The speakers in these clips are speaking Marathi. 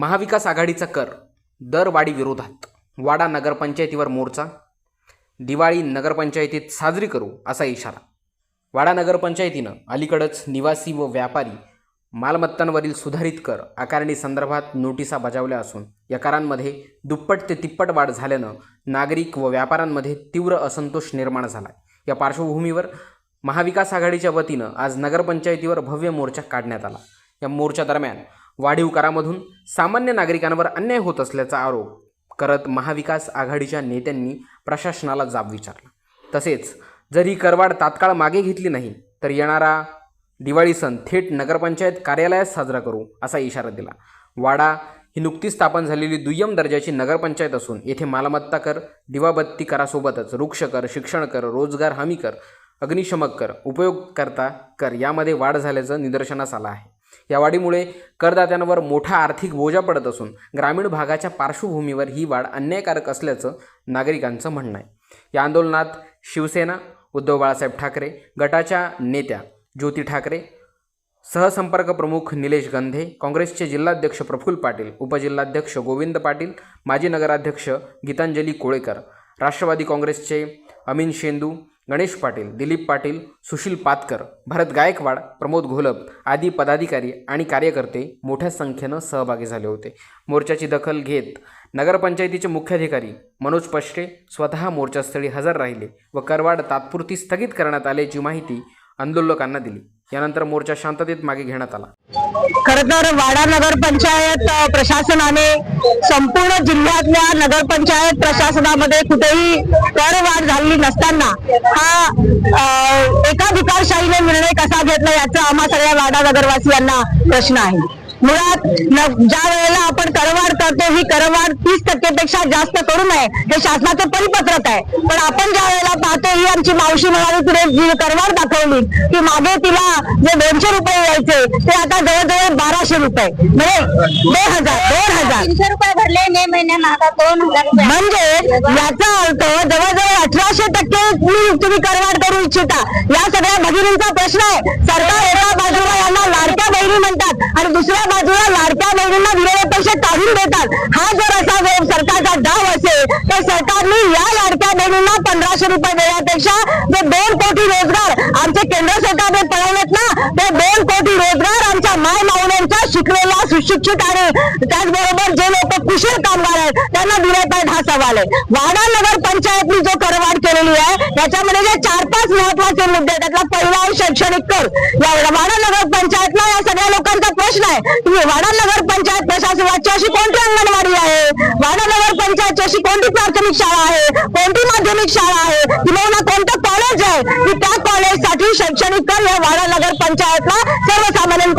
महाविकास आघाडीचा कर दरवाढी विरोधात. वाडा नगरपंचायतीवर मोर्चा दिवाळी नगरपंचायतीत साजरी करू असा इशारा. वाडा नगरपंचायतीनं अलीकडंच निवासी व व्यापारी मालमत्तांवरील सुधारित कर आकारणी संदर्भात नोटिसा बजावल्या असून या करांमध्ये दुप्पट ते तिप्पट वाढ झाल्यानं नागरिक व व्यापाऱ्यांमध्ये तीव्र असंतोष निर्माण झाला या पार्श्वभूमीवर महाविकास आघाडीच्या वतीनं आज नगरपंचायतीवर भव्य मोर्चा काढण्यात आला. या मोर्चा दरम्यान वाढीव करामधून सामान्य नागरिकांवर अन्याय होत असल्याचा आरोप करत महाविकास आघाडीच्या नेत्यांनी प्रशासनाला जाब विचारला. तसेच जर ही करवाढ तात्काळ मागे घेतली नाही तर येणारा दिवाळी सण थेट नगरपंचायत कार्यालयात साजरा करू असा इशारा दिला. वाडा ही नुकतीच स्थापन झालेली दुय्यम दर्जाची नगरपंचायत असून येथे मालमत्ता कर दिवाबत्ती करासोबतच वृक्ष कर शिक्षण कर रोजगार हमी कर अग्निशमक कर उपयोगकर्ता कर यामध्ये वाढ झाल्याचं निदर्शनास आलं आहे. या वाढीमुळे करदात्यांवर मोठा आर्थिक बोजा पडत असून ग्रामीण भागाच्या पार्श्वभूमीवर ही वाढ अन्यायकारक असल्याचं नागरिकांचं म्हणणं आहे. या आंदोलनात शिवसेना उद्धव बाळासाहेब ठाकरे गटाच्या नेत्या ज्योती ठाकरे सहसंपर्क प्रमुख निलेश गंधे काँग्रेसचे जिल्हाध्यक्ष प्रफुल्ल पाटील उपजिल्हाध्यक्ष गोविंद पाटील माजी नगराध्यक्ष गीतांजली कोळेकर राष्ट्रवादी काँग्रेसचे अमीन शेंदू गणेश पाटील दिलीप पाटील सुशील पातकर भरत गायकवाड प्रमोद घोलप आदी पदाधिकारी आणि कार्यकर्ते मोठ्या संख्येनं सहभागी झाले होते. मोर्चाची दखल घेत नगरपंचायतीचे मुख्याधिकारी मनोज पश्टे स्वतः मोर्चास्थळी हजर राहिले व करवाड तात्पुरती स्थगित करण्यात आल्याची माहिती आंदोलकांना दिली. यानंतर मोर्चा शांततेत मागे घेण्यात आला. खर तर वाडा नगरपंचायत प्रशासनाने संपूर्ण जिल्ह्यातल्या नगरपंचायत प्रशासनामध्ये कुठेही करवाढ झालेली नसताना हा एका एकाधिकारशाहीने निर्णय कसा घेतला याचा आम्हा सगळ्या वाडा नगरवासियांना प्रश्न आहे. मुळात ज्या वेळेला आपण करवाढ करतो ही करवाढ तीस टक्केपेक्षा जास्त करू नये हे शासनाचं परिपत्रक आहे. पण आपण ज्या वेळेला पाहतो ही आमची मावशी म्हणाली तिने जी करवाढ दाखवली की मागे तिला जे दोनशे रुपये यायचे ते आता जवळजवळ बाराशे रुपये. म्हणजे दोन हजार दोन हजार. तीनशे रुपये भरले मे महिन्यात आता दोन हजार म्हणजे याचा अर्थ जवळजवळ अठराशे टक्के तुम्ही तुम्ही करवाढ करू इच्छिता. या सगळ्या भगिनींचा प्रश्न आहे. सरकार एका बाजूला यांना लाडक्या बहिणी म्हणतात. आणि दुसऱ्या बाजूला लाडक्या बहिणींना विरोधी पैसे काढून देतात. हा जर असा सरकारचा डाव असेल तर सरकारने या लाडक्या बहिणींना पंधराशे रुपये देण्यापेक्षा जे दोन कोटी रोजगार आमचे केंद्र सरकारने पळवलेत ना ते दोन कोटी रोजगार आमच्या माय माऊल्यांच्या शिकलेल्या सुशिक्षित आणि त्याचबरोबर जे लोक कुशल कामगार आहेत त्यांना दिले पाहिजे हा सवाल आहे. वाडा नगर पंचायतनी जो करवाढ केलेली आहे त्याच्यामध्ये जे चार पाच महत्त्वाचे मुद्दे त्यातला पहिला शैक्षणिक कर या वाडा नगर पंचायतला या सगळ्या लोक प्रश्न आहे तुम्ही वाडा नगर पंचायत प्रशासनाची अशी कोणती अंगणवाडी आहे? वाडा नगर पंचायतची अशी कोणती प्राथमिक शाळा आहे? कोणती माध्यमिक शाळा आहे? किंवा कोणतं कॉलेज आहे? की त्या कॉलेजसाठी शैक्षणिक कर या वाडा नगर पंचायतला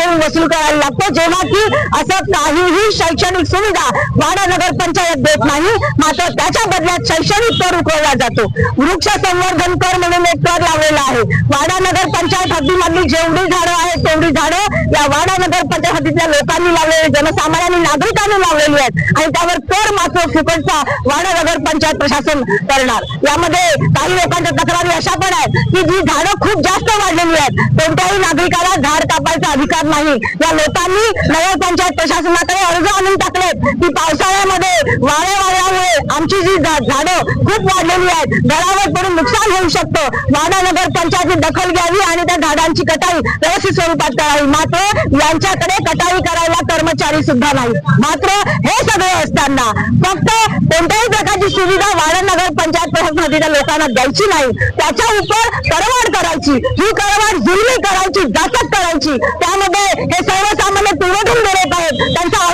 सर्वसामान्यांकडून वसूल करायला लागतो. जेव्हा की असं काहीही शैक्षणिक सुविधा वाडा नगर पंचायत देत नाही मात्र त्याच्या बदल्यात शैक्षणिक कर उकळला जातो. वृक्ष संवर्धन कर म्हणून एक कर लावलेला आहे. वाडा नगर पंचायत हद्दीमधली जेवढी झाडं आहेत तेवढी झाडं या वाडा नगर पंचायत हद्दीतल्या लोकांनी लावलेली जनसामान्यांनी नागरिकांनी लावलेली आहेत आणि त्यावर कर मात्र फुकटचा वाडा नगर पंचायत प्रशासन करणार. यामध्ये काही लोकांच्या तक्रारी अशा पण आहेत की जी झाडं खूप जास्त वाढलेली आहेत. कोणत्याही नागरिकाला झाड कापायचा अधिकार नाही. नाही. या लोकांनी नगरपंचायत प्रशासनाकडे अर्ज आणून टाकलेत. की पावसाळ्यामध्ये वारे वाऱ्यामुळे आमची जी झाडं खूप वाढलेली आहेत. घरावर पडून नुकसान होऊ शकतं. वाडा नगर पंचायतने दखल घ्यावी आणि त्या झाडांची कटाई व्यवस्थित स्वरूपात करावी. मात्र यांच्याकडे कटाई करायला कर्मचारी सुद्धा नाही. मात्र हे सगळे असताना फक्त कोणत्याही प्रकारची सुविधा वाडा नगर पंचायत प्रशासनातील लोकांना द्यायची नाही. त्याच्या उपर सर्व करायची. ही करवाढ जुलमी करायची जाचक करायची. त्यामध्ये हे सर्वसामान्य पुरवठून देत आहेत. त्यांचा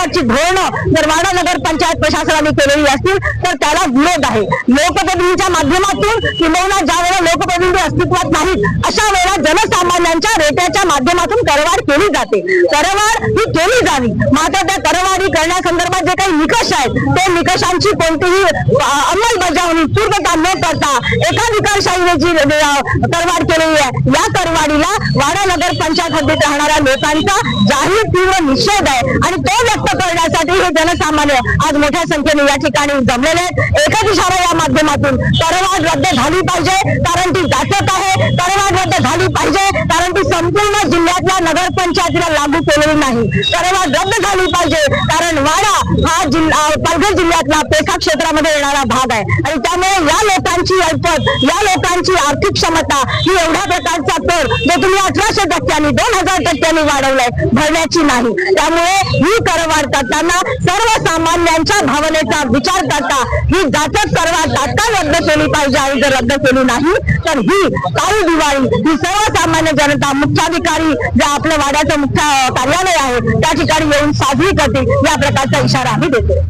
प्रकारची धोरणं जर वाडा नगर पंचायत प्रशासनाने केलेली असतील तर त्याला विरोध आहे. लोकप्रतिनिधीच्या माध्यमातून किंबहुना ज्या वेळेला लोकप्रतिनिधी अस्तित्वात नाहीत अशा वेळेला जनसामान्यांच्या रेट्याच्या माध्यमातून करवाढ केली जाते. करवाढ ही केली जावी. मात्र त्या करवाढी करण्यासंदर्भात जे काही निकष आहेत ते निकषांची कोणतीही अंमलबजावणी पूर्तता न करता एकाधिकारशाहीने जी करवाढ केलेली आहे. या करवाढीला वाडा नगर पंचायत हद्दीत राहणाऱ्या लोकांचा जाहीर तीव्र निषेध आहे. आणि तो व्यक्त करण्यासाठी हे जनसामान्य आज मोठ्या संख्येने या ठिकाणी जमलेले आहेत. एकच इशारा या माध्यमातून करवाढ रद्द झाली पाहिजे कारण ती जाचक आहे. करवाढ रद्द झाली पाहिजे कारण ती संपूर्ण जिल्ह्यातल्या नगरपंचायतीला लागू केलेली नाही. करवाढ रद्द झाली पाहिजे कारण वाडा हा जिल्हा पालघर जिल्ह्यातला पेसा क्षेत्रामध्ये येणारा भाग आहे. आणि त्यामुळे या लोकांची ऐपत या लोकांची आर्थिक क्षमता ही एवढ्या प्रकारचा कर जो तुम्ही अठराशे टक्क्यांनी दोन हजार टक्क्यांनी वाढवलाय भरण्याची नाही. त्यामुळे ही करवाढ करताना सर्वसामान्यांच्या भावनेचा विचार करता ही जाचक सर्वात तात्काळ रद्द केली पाहिजे. आणि जर रद्द केली नाही तर ही काळी दिवाळी ही सर्वसामान्य जनता मुख्याधिकारी जे आपलं वाड्याचं मुख्य कार्यालय आहे त्या ठिकाणी येऊन साजरी करतील या प्रकारचा इशारा आम्ही देतो.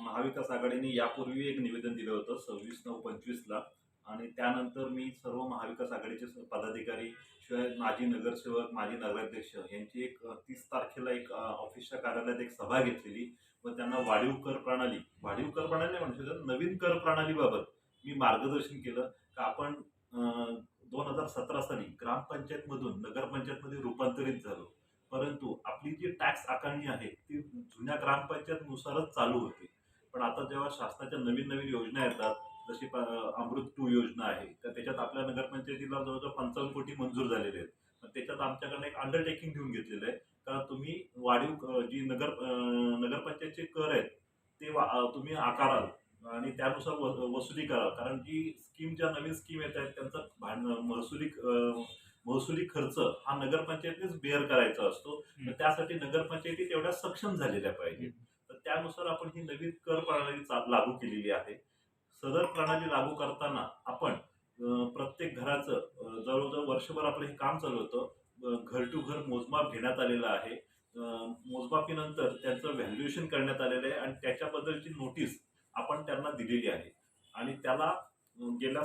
महाविकास आघाडीने यापूर्वी एक निवेदन दिलं होतं सव्वीस नऊ पंचवीसला. आणि त्यानंतर मी सर्व महाविकास आघाडीचे पदाधिकारी शिवाय माजी नगरसेवक माजी नगराध्यक्ष यांची एक तीस तारखेला एक ऑफिसच्या कार्यालयात एक सभा घेतलेली. व त्यांना वाढीव कर प्रणाली वाढीव कर प्रणाली नाही म्हणू शकत नवीन कर प्रणालीबाबत मी मार्गदर्शन केलं. का आपण दोन हजार सतरा साली ग्रामपंचायतमधून नगरपंचायतमध्ये रूपांतरित झालो. परंतु आपली जी टॅक्स आकारणी आहे ती जुन्या ग्रामपंचायतनुसारच चालू होती. पण आता जेव्हा शासनाच्या नवीन नवीन योजना येतात जशी अमृत टू योजना आहे तर त्याच्यात आपल्या नगरपंचायतीला जवळजवळ पंचावन्न कोटी मंजूर झालेले आहेत. त्याच्यात आमच्याकडनं एक अंडरटेकिंग घेऊन घेतलेलं आहे. का तुम्ही वाढीव जी नगर नगरपंचायतचे कर आहेत ते तुम्ही आकाराल आणि त्यानुसार वसुली कराल. कारण जी स्कीम ज्या नवीन स्कीम येत आहेत त्यांचा भांड महसुली महसुली खर्च हा नगरपंचायतीनेच बेअर करायचा असतो. तर त्यासाठी नगरपंचायती तेवढ्या सक्षम झालेल्या पाहिजे तर त्यानुसार आपण ही नवीन कर प्रणाली लागू केलेली आहे. सदर प्रणाली लागू करताना आपण प्रत्येक घराचं जवळजवळ वर्षभर आपलं हे काम चालू होतं. घर टू घर मोजमाप घेण्यात आलेलं आहे. मोजमापीनंतर त्यांचं व्हॅल्युएशन करण्यात आलेलं आहे आणि त्याच्याबद्दलची नोटीस आपण त्यांना दिलेली आहे. आणि त्याला गेल्या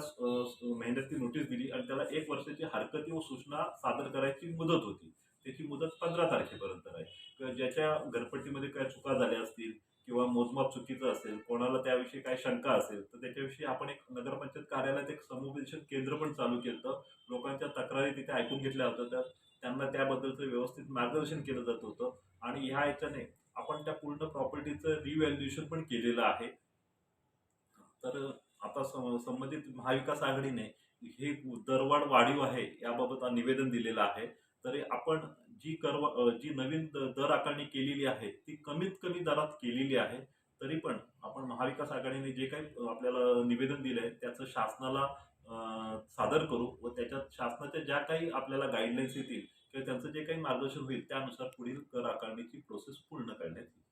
महिन्यात ती नोटीस दिली आणि त्याला एक वर्षाची हरकती व सूचना सादर करायची मुदत होती. त्याची मुदत पंधरा तारखेपर्यंत आहे ज्याच्या घरपट्टीमध्ये काय चुका झाल्या असतील किंवा मोजमाप चुकीचं असेल कोणाला त्याविषयी काही शंका असेल तर त्याच्याविषयी आपण एक नगरपंचायत कार्यालयात एक समुपदेशन केंद्र पण चालू केलं होतं लोकांच्या तक्रारी तिथे ऐकून घेतल्या होत्या त्या त्यांना त्याबद्दलचं व्यवस्थित मार्गदर्शन केलं जात होतं. आणि ह्या याच्याने आपण त्या पूर्ण प्रॉपर्टीचं रिव्हॅल्युएशन पण केलेलं आहे. तर आता संबंधित महाविकास आघाडीने हे दरवाढ वाढीव आहे याबाबत निवेदन दिलेलं आहे. तरी आपण जी करवा जी नवीन दर आकारणी केलेली आहे ती कमीत कमी दरात केलेली आहे तरी पण आपण महाविकास आघाडीने जे काही आपल्याला निवेदन दिलं आहे त्याचं शासनाला सादर करू व त्याच्यात शासनाच्या ज्या काही आपल्याला गाईडलाईन्स येतील किंवा त्यांचं जे काही मार्गदर्शन होईल त्यानुसार पुढील कर आकारणीची प्रोसेस पूर्ण करण्यात येईल.